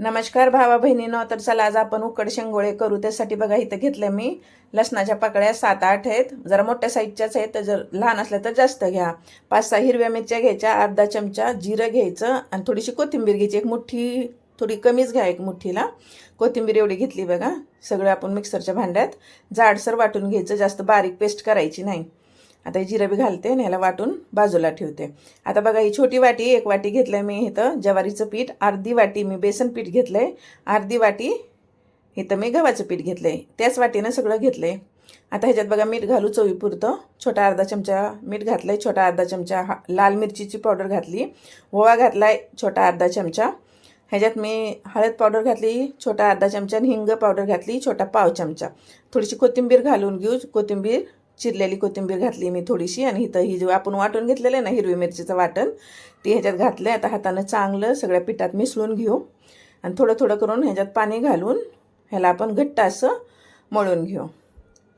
नमस्कार भावा बहिणीनं तर चला आज आपण उकड शेंगोळे करू. त्यासाठी बघा इथं घेतलं मी लसणाच्या पाकळ्या. सात आठ आहेत. जरा मोठ्या साईजच्याच आहेत. तर जर लहान असल्या तर जास्त घ्या. पाच सहा हिरव्या मिरच्या घ्यायच्या अर्धा चमचा जिरं घ्यायचं आणि थोडीशी कोथिंबीर घ्यायची. एक मुठ्ठी थोडी कमीच घ्या एक मुठ्ठीला. कोथिंबीर एवढी घेतली बघा. सगळं आपण मिक्सरच्या भांड्यात जाडसर वाटून घ्यायचं. जास्त बारीक पेस्ट करायची नाही. आता ही जिरं बी घालते आणि ह्याला वाटून बाजूला ठेवते. आता बघा ही छोटी वाटी एक वाटी घेतलं मी इथं ज्वारीचं पीठ अर्धी वाटी मी बेसन पीठ घेतलं आहे अर्धी वाटी इथं मी गव्हाचं पीठ घेतलं आहे त्याच वाटीनं सगळं घेतलं आहे आता ह्याच्यात बघा मीठ घालू चवीपुरतं छोटा अर्धा चमचा मीठ घातलं आहे छोटा अर्धा चमचा हा लाल मिरचीची पावडर घातली ओवा घातला आहे छोटा अर्धा चमचा. ह्याच्यात मी हळद पावडर घातली छोटा अर्धा चमचा आणि हिंग पावडर घातली छोटा पाव चमचा. थोडीशी कोथिंबीर घालून घेऊ कोथिंबीर चिरलेली कोथिंबीर घातली मी थोडीशी आणि इथं ही जेव्हा आपण वाटून घेतलेलं आहे ना हिरवी मिरचीचं वाटण ती ह्याच्यात घातलं आता हातानं चांगलं सगळ्या पिठात मिसळून घेऊ. आणि थोडं थोडं करून ह्याच्यात पाणी घालून ह्याला आपण घट्ट असं मळून घेऊ.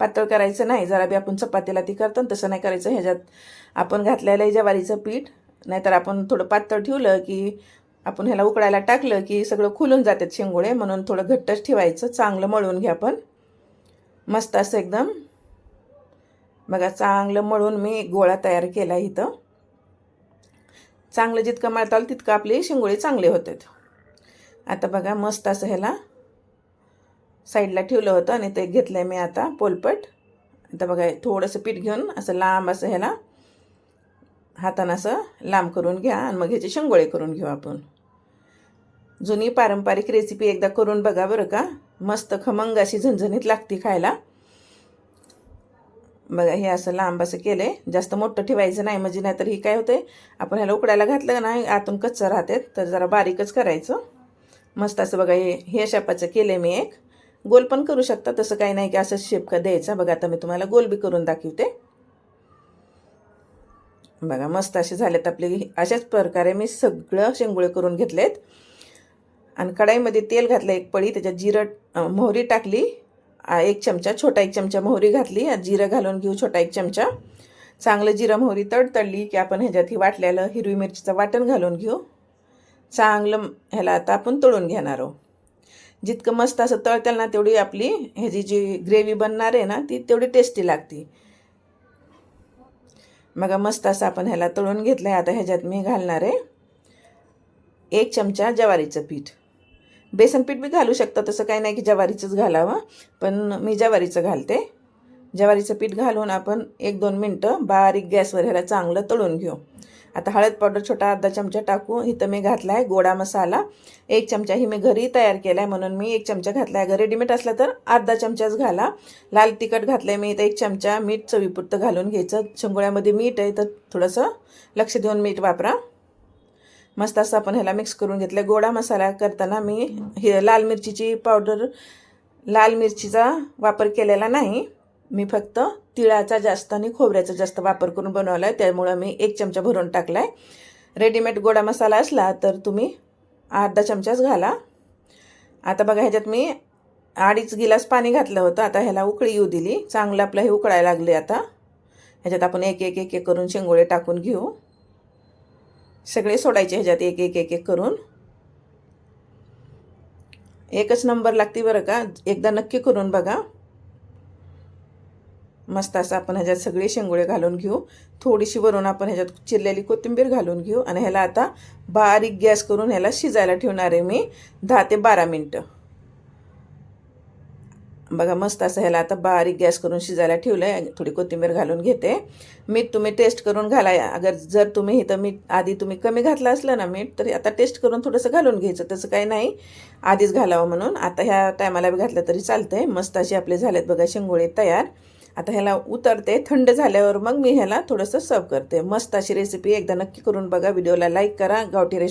पातळ करायचं नाही जरा बी आपण चपातीला ती करतो तसं नाही करायचं. ह्याच्यात आपण घातलेलं आहे ज्वारीचं पीठ नाहीतर आपण थोडं पातळ ठेवलं की आपण ह्याला उकडायला टाकलं की सगळं खुलून जातात शेंगोळे म्हणून थोडं घट्टच ठेवायचं. चांगलं मळून घ्या आपण मस्त असं एकदम बघा चांगलं मळून मी गोळा तयार केला इथं. चांगलं जितकं मळता आलं तितकं आपले शिंगोळे चांगले होतात. आता बघा मस्त असं ह्याला साईडला ठेवलं होतं आणि ते घेतलं आहे मी आता पोलपट. आता बघा थोडंसं पीठ घेऊन असं लांब असं ह्याला हातानं असं लांब करून घ्या आणि मग ह्याचे शिंगोळे करून घेऊ आपण. जुनी पारंपरिक रेसिपी एकदा करून बघा बरं का. मस्त खमंग अशी झणझणीत लागते खायला. बघा हे असं लांब असं केलं आहे जास्त मोठं ठेवायचं नाही म्हणजे नाहीतर ही काय होते आपण ह्याला उकडायला घातलं ना आतून कच्चं राहते. तर जरा बारीकच करायचं. मस्त असं बघा हे हे शेपाचं केलं आहे मी एक. गोल पण करू शकता तसं काही नाही की असं शेप का द्यायचा. बघा आता मी तुम्हाला गोल बी करून दाखवते. बघा मस्त असे झालेत आपले. अशाच प्रकारे मी सगळं शेंगुळे करून घेतलेत. आणि कढाईमध्ये तेल घातलं एक पळी त्याच्यात जिरं मोहरी टाकली. एक चमचा छोटा एक चमचा मोहरी घातली जिरं घालून घेऊ छोटा एक चमचा. चांगलं जिरं मोहरी तडतडली की आपण ह्याच्यात ही वाटलेलं हिरवी मिरचीचं वाटण घालून घेऊ. चांगलं ह्याला आता आपण तळून घेणार आहोत. जितकं मस्त असं तळतेल ना तेवढी आपली ह्याची जी ग्रेव्ही बनणार आहे ना ती तेवढी टेस्टी लागते. मग मस्त असं आपण ह्याला तळून घेतलं आहे आता ह्याच्यात मी घालणार आहे एक चमचा ज्वारीचं पीठ. बेसन पीठ बी घालू शकता तसं काही नाही की ज्वारीचंच घालावं पण मी ज्वारीचं घालते. ज्वारीचं पीठ घालून आपण एक दोन मिनटं बारीक गॅसवर ह्याला चांगलं तळून घेऊ. आता हळद पावडर छोटा अर्धा चमचा टाकू इथं मी घातला आहे गोडा मसाला एक चमचा ही मी घरी तयार केला आहे म्हणून मी एक चमचा घातला आहे अगर रेडीमेड असला तर अर्धा चमचाच घाला. लाल तिखट घातलं आहे मी इथं एक चमचा मीठ चवीपुरतं घालून घ्यायचं. शेंगोळ्यामध्ये मीठ आहे तर थोडंसं लक्ष देऊन मीठ वापरा. मस्त असं आपण ह्याला मिक्स करून घेतलं गोडा मसाला करताना मी हे लाल मिरचीची पावडर लाल मिरचीचा वापर केलेला नाही. मी फक्त तिळाचा जास्त आणि खोबऱ्याचा जास्त वापर करून बनवला आहे त्यामुळं मी एक चमचा भरून टाकला आहे रेडीमेड गोडा मसाला असला तर तुम्ही अर्धा चमचाच घाला. आता बघा ह्याच्यात मी अडीच गिलास पाणी घातलं होतं. आता ह्याला उकळी येऊ दिली. चांगलं आपलं हे उकळायला लागले आता. ह्याच्यात आपण एक एक एक एक करून शेंगोळे टाकून घेऊ. सगळे सोडायचे ह्याच्यात एक एक एक एक करून. एकच नंबर लागते बरं का? एकदा नक्की करून बघा. मस्त असं आपण ह्याच्यात सगळे शेंगोळे घालून घेऊ. थोडीशी वरून आपण ह्याच्यात चिरलेली कोथिंबीर घालून घेऊ. आणि ह्याला आता बारीक गॅस करून ह्याला शिजायला ठेवणार आहे मी. दहा ते बारा मिनटं. बघा मस्त असं ह्याला आता बारीक गॅस करून शिजायला ठेवलं आहे थोडी कोथिंबीर घालून घेते. मीठ तुम्ही टेस्ट करून घाला. अगर जर तुम्ही इथं मीठ आधी तुम्ही कमी घातलं असलं ना मीठ तर आता टेस्ट करून थोडंसं घालून घ्यायचं. तसं काही नाही. आधीच घालावं म्हणून. आता ह्या टायमाला बी घातलं तरी चालतं आहे मस्त अशी आपले झालेत बघा शेंगोळे तयार. आता ह्याला उतरते. थंड झाल्यावर मग मी ह्याला थोडंसं सर्व करते. मस्त अशी रेसिपी एकदा नक्की करून बघा. व्हिडिओला लाईक करा. गावठी रेश